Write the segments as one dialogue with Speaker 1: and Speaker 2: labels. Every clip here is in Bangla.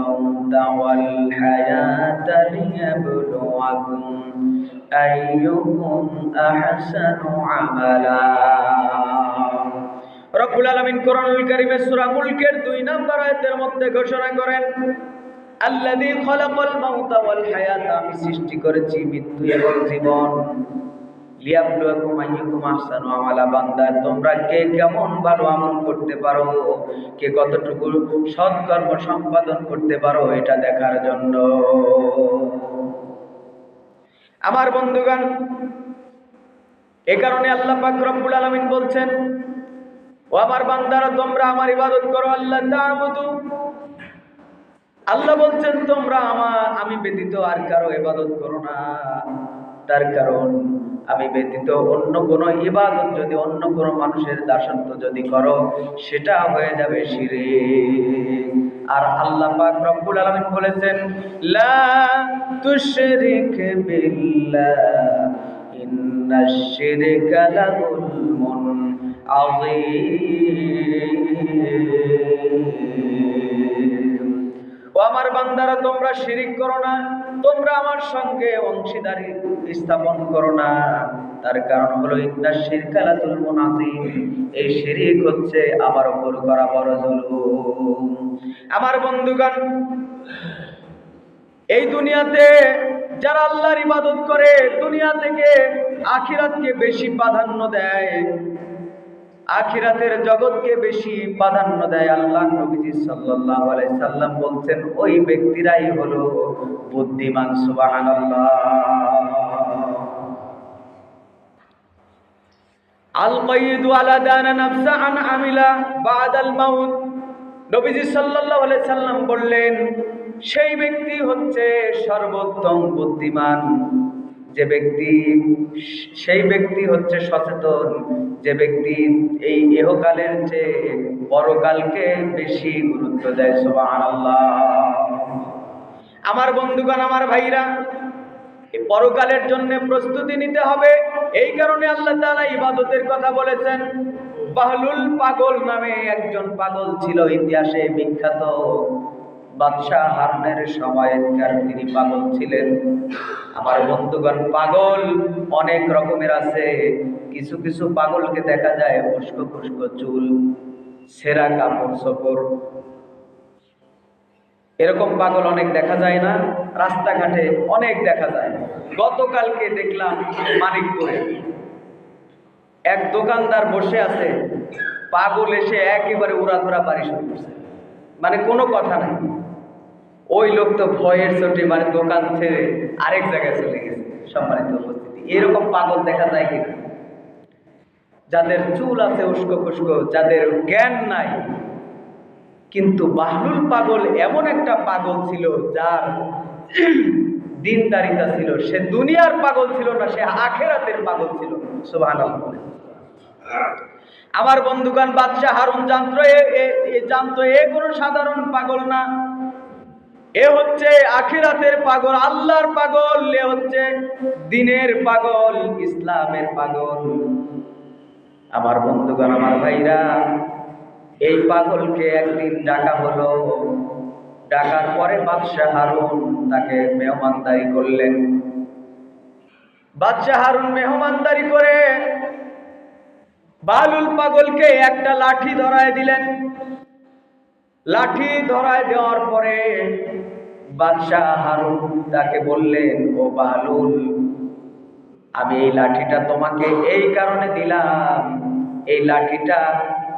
Speaker 1: الموت والحياة ليبلوكم أيكم أحسن عملا রব্বুল আলামিন কোরআনুল কারীমে সূরা মুলকের 2 নম্বর আয়াতের মধ্যে ঘোষণা করেন আল্লাযী খলাকাল মাউতা ওয়াল হায়াতা আমি সৃষ্টি করেছি মৃত্যু এবং জীবন লিয়াবলুয়াকুম আইয়ুকুম আহসানু আমালা বান্দা, তোমরা কে কেমন ভালো আমল করতে পারো? কে কতটুকু সৎকর্ম সম্পাদন করতে পারো? এটা দেখার জন্য। আমার বন্ধুগণ, এ কারণে আল্লাহ পাক রব্বুল আলামিন বলছেন, ও আমার বান্দারা, তোমরা আমার ইবাদত করো আল্লাহ তাআবুদু আল্লাহ বলছেন, তোমরা আমার, আমি ব্যতীত আর কারও ইবাদত করো না। তার কারণ আমি ব্যতীত অন্য কোনো ইবাদত যদি অন্য কোনো মানুষের দাসত্ব যদি করো, সেটা হয়ে যাবে শিরিক। আর আল্লাহ পাক রব্বুল আলামিন বলেছেন, লা তুশরিক বিল্লাহ ইন্নাশ শিরকা লাযুলমুন আযীম। ও আমার বান্দারা, তোমরা শিরিক করো না। তোমরা আমার সঙ্গে অংশীদারি স্থাপন করো না। তার কারণ হলো, ইন্না শিরকালাতুল মুনাফিক এই শিরিক হচ্ছে আমার উপর করা বড় জুলুম। আমার বন্ধুগণ, এই দুনিয়াতে যারা আল্লাহর ইবাদত করে, দুনিয়া থেকে আখিরাতকে বেশি প্রাধান্য দেয়। আখিরাতের জগৎকে বেশি প্রাধান্য দেয় আল্লাহ নবীজি সাল্লাল্লাহু আলাইহি সাল্লাম বলছেন, ওই ব্যক্তিরাই হলো বুদ্ধিমান, সুবহানাল্লাহ। আল কাইয়িদু আলা দানা নাফসা আন আমিলা বাদাল মাউত। নবীজি সাল্লাল্লাহু আলাইহি সাল্লাম বললেন, সেই ব্যক্তি হচ্ছে সর্বোত্তম বুদ্ধিমান। যে ব্যক্তি, সেই ব্যক্তি হচ্ছে সচেতন, যে ব্যক্তি এই ইহকালের চেয়ে পরকালকে বেশি গুরুত্ব দেয়, সুবহানাল্লাহ। আমার বন্ধুগণ, আমার ভাইরা পরকালের জন্য প্রস্তুতি নিতে হবে। এই কারণে আল্লাহ তাআলা ইবাদতের কথা বলেছেন, বাহলুল পাগল নামে একজন পাগল ছিল ইতিহাসে বিখ্যাত। বাদশাহ হারুনের সময়কার তিনি পাগল ছিলেন। আমার বন্ধুগণ পাগল, অনেক রকমের আছে। কিছু কিছু পাগলকে দেখা যায় উস্কো খুস্কো চুল, সেরা কাপড় সপড় এরকম পাগল অনেক দেখা যায় না, রাস্তাঘাটে অনেক দেখা যায়। গতকালকে দেখলাম মানিকপুরে এক দোকানদার বসে আছে, পাগল এসে একেবারে উড়াধরা বাড়ি শুরু করছে। মানে কোনো কথা নাই। ওই লোক তো ভয়ের চোটে মানে দোকান ছেড়ে আরেক জায়গায় চলে গেছে, সম্মানিত উপস্থিতি। এরকম পাগল দেখা যায় কিনা? যাদের চুল আছে উস্কো খুস্কো, যাদের জ্ঞান নাই, কিন্তু বাহলুল পাগল এমন একটা পাগল ছিল যার দিনদারিতা ছিল। সে দুনিয়ার পাগল ছিল না, সে আখেরাতের পাগল ছিল। সুবহানাল্লাহ। আমার বন্ধুগান বাদশাহ হারুন জানত এ জানত এ কোনো সাধারণ পাগল না। এ হচ্ছে আখিরাতের পাগল, আল্লাহর পাগল। এ হচ্ছে দিনের পাগল, ইসলামের পাগল। আমার বন্ধুগণ, আমার ভাইরা, এই পাগলকে একদিন ডাকা হলো। ডাকার পরে বাদশাহ হারুন তাকে মেহমানদারি করলেন। বাদশাহ হারুন মেহমানদারি করে বালুল পাগলকে একটা লাঠি ধরায় দিলেন। লাঠি ধরায় দেওয়ার পরে বাদশাহ হারুন তাকে বললেন, ও বালুল আমি এই লাঠিটা তোমাকে এই কারণে দিলাম। এই লাঠিটা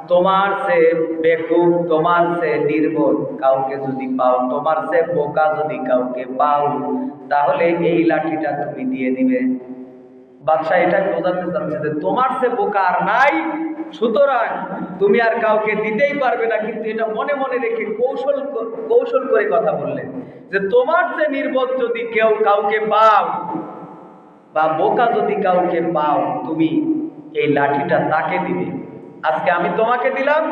Speaker 1: তোমার সে বেকুব, তোমার সে নির্বোধ। কাউকে যদি পাও, তোমার সে বোকা যদি কাউকে পাও, তাহলে এই লাঠিটা তুমি দিয়ে দিবে। বাদশাহ এটাই বোঝাতে চাচ্ছে যে তোমার সে বোকা আর নাই, সুতরাং তুমি আর কাউকে দিতেই পারবে না। কিন্তু এটা মনে মনে রেখে কৌশল কৌশল করে কথা বললেন যে তোমার সে নির্বোধ যদি কেউ কাউকে পাও বা বোকা যদি কাউকে পাও, তুমি এই লাঠিটা তাকে দিবে। আজকে আমি তোমাকে দিলাম,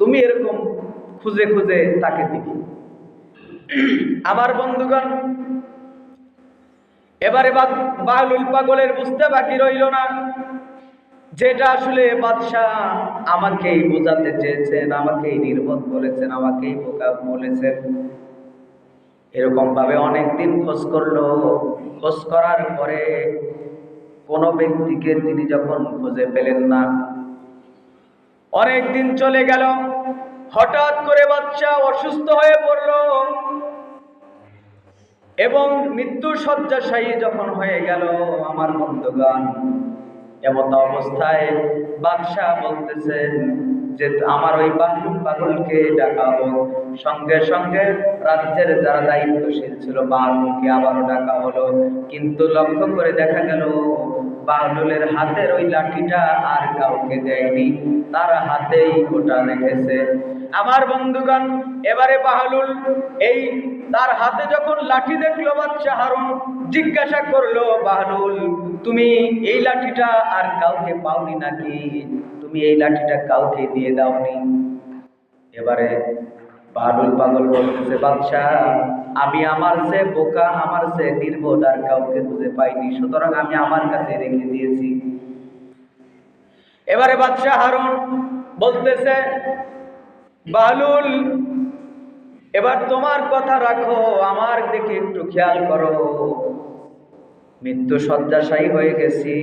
Speaker 1: তুমি এরকম খুঁজে খুঁজে তাকে দিবে। আমার বন্ধুগণ এবারে বাহলুল পাগলের বুঝতে বাকি রইল না। যেটা আসলে বাদশাহ আমাকেই বোঝাতে চেয়েছেন, আমাকেই নির্বোধ বলেছেন, আমাকেই বোকা বলেছেন। এরকম ভাবে অনেকদিন খোঁজ করল। খোঁজ করার পরে কোনো ব্যক্তিকে তিনি যখন খুঁজে পেলেন না অনেক দিন চলে গেল। হঠাৎ করে বাচ্চা অসুস্থ হয়ে পড়ল। এবং মৃত্যু শয্যাশায়ী যখন হয়ে গেল আমার বন্ধুগণ, এমত অবস্থায় বাদশাহ বলতেছেন যে আমার ওই বাহলুম পাগলকে ডাকাবো। সঙ্গে সঙ্গে রাজ্যের যারা দায়িত্বশীল ছিল বাহলুমকে আবারও ডাকা হলো। কিন্তু লক্ষ্য করে দেখা গেল, বাহলুলের হাতের ওই লাঠিটা আর কাউকে দেয়নি। তার হাতেই ওটা রেখেছে। আমার বন্ধুগণ, এবারে বাহালুল এই তার হাতে যখন লাঠি দেখল বাচ্চা হারুন, জিজ্ঞাসা করল বাহালুল তুমি এই লাঠিটা আর কাউকে পাওনি নাকি? তুমি এই লাঠিটা কাউকে দিয়ে দাওনি? এবারে বাহলুল পাগল বলতেছে বাচ্চা আমি আমার সে বোকা, আমার সে নির্বোধ আর কাউকে খুঁজে পাইনি, সুতরাং আমি আমার কাছে রেখে দিয়েছি। এবারে বাচ্চা হারুন বলতেছে বাহলুল এবার তোমার কথা রাখো, আমার দিকে একটু খেয়াল করো। মৃত্যু শয্যাশায়ী হয়ে গেছি।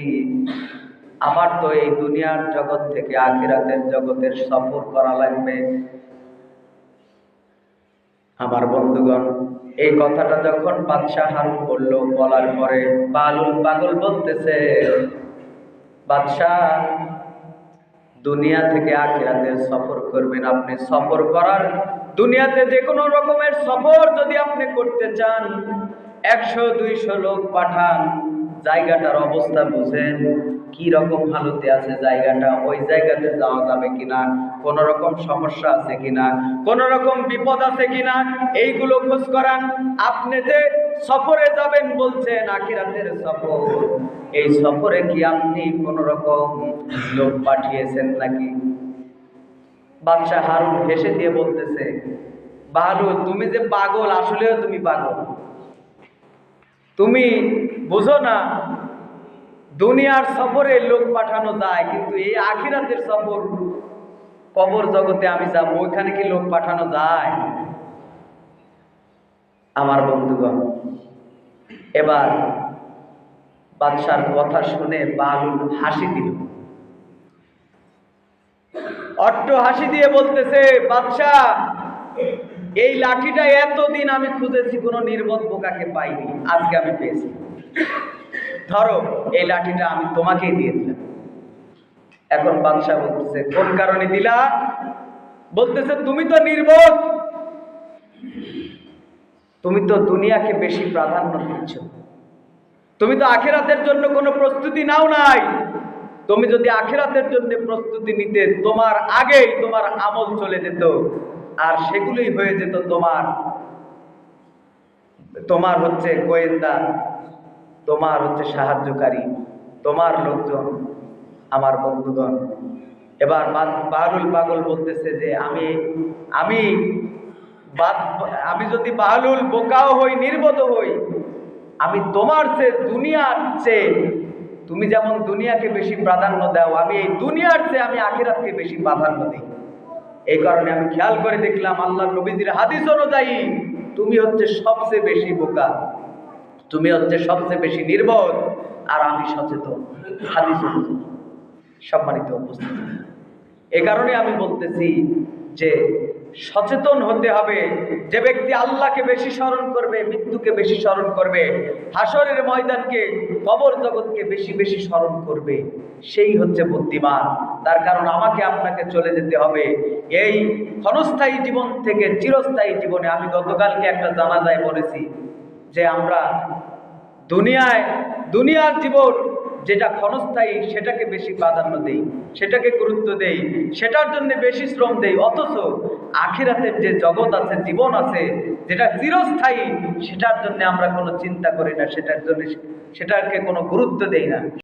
Speaker 1: আমার তো এই দুনিয়ার জগৎ থেকে আখিরাতের জগতের সফর করা লাগবে। আমার বন্ধুগণ, এই কথাটা যখন বাদশাহ হারুন বলল, বলার পরে বালুল পাগল বলতেছে, বাদশাহ দুনিয়া থেকে আখিরাতের সফর করবেন আপনি। সফর করার দুনিয়াতে যে কোনো রকমের সফর যদি আপনি করতে চান, একশো, দুইশো লোক পাঠান, জায়গাটার অবস্থা বুঝেন, কি রকম হালতে আছে জায়গাটা, ওই জায়গাতে যাওয়া যাবে কিনা, কোন রকম সমস্যা আছে কিনা, কোন রকম বিপদ আছে কিনা, এইগুলো খোঁজ করান। আপনি যে সফরে যাবেন বলছেন, আখিরাতের সফর। এই সফরে কি আপনি কোন রকম লোক পাঠিয়েছেন নাকি? বাদশাহ হারুন হেসে দিয়ে বলতেছে বাহালু তুমি যে পাগল, আসলেও তুমি পাগল। তুমি বুঝো না, দুনিয়ার সফরে লোক পাঠানো যায়, কিন্তু এই আখিরাতের সফর কবর জগতে আমি যাব, ওইখানে কি লোক পাঠানো যায়? আমার বন্ধুগণ, এবার বাদশার কথা শুনে বালুল হাসি দিল। অট্ট হাসি দিয়ে বলতেছে বাদশাহ এই লাঠিটা এতদিন আমি খুঁজেছি, কোনো নির্বোধ বোকাকে পাইনি, আজকে আমি পেয়েছি। ধরো, এই লাঠিটা আমি তোমাকেই দিয়ে দিলাম। এখন বাদশাহ বলতেছে, কোন কারণে দিলা? বলতেছে, তুমি তো নির্বোধ। তুমি তো দুনিয়াকে বেশি প্রাধান্য দিচ্ছ। তুমি তো আখেরাতের জন্য কোনো প্রস্তুতি নাও নাই। তুমি যদি আখেরাতের জন্য প্রস্তুতি নিতে তোমার আগেই তোমার আমল চলে যেত, আর সেগুলোই হয়ে যেত তোমার। তোমার হচ্ছে গোয়েন্দা, তোমার হচ্ছে সাহায্যকারী, তোমার লোকজন, আমার বন্ধুগণ। এবার বাহরুল পাগল বলতেছে যে, আমি আমি আমি যদি বাহলুল বোকাও হই নির্বোধ হই আমি তোমার চেয়ে দুনিয়ার চেয়ে, তুমি যেমন দুনিয়াকে বেশি প্রাধান্য দাও, আমি এই দুনিয়ার চেয়ে আমি আখিরাতকে বেশি প্রাধান্য দিই। এই কারণে আমি খেয়াল করে দেখলাম আল্লাহ নবীজির হাদিস অনুযায়ী তুমি হচ্ছে সবচেয়ে বেশি বোকা, তুমি হচ্ছে সবচেয়ে বেশি নির্বোধ, আর আমি সচেতন। হাদিস সম্মানিত উপস্থিতি। এ কারণে আমি বলতেছি যে সচেতন হতে হবে। যে ব্যক্তি আল্লাহকে বেশি স্মরণ করবে, মৃত্যুকে বেশি স্মরণ করবে, হাসরের ময়দানকে, কবর জগৎকে বেশি বেশি স্মরণ করবে, সেই হচ্ছে বুদ্ধিমান। তার কারণ আমাকে আপনাকে চলে যেতে হবে। এই ক্ষণস্থায়ী জীবন থেকে চিরস্থায়ী জীবনে আমি গতকালকে একটা জানাজায় বলেছি যে আমরা দুনিয়ায়, দুনিয়ার জীবন যেটা ক্ষণস্থায়ী, সেটাকে বেশি প্রাধান্য দেই, সেটাকে গুরুত্ব দেই, সেটার জন্য বেশি শ্রম দেই, অথচ আখিরাতের যে জগৎ আছে, জীবন আছে, যেটা চিরস্থায়ী, সেটার জন্য আমরা কোনো চিন্তা করি না, সেটার জন্য, সেটাকে কোনো গুরুত্ব দেই না।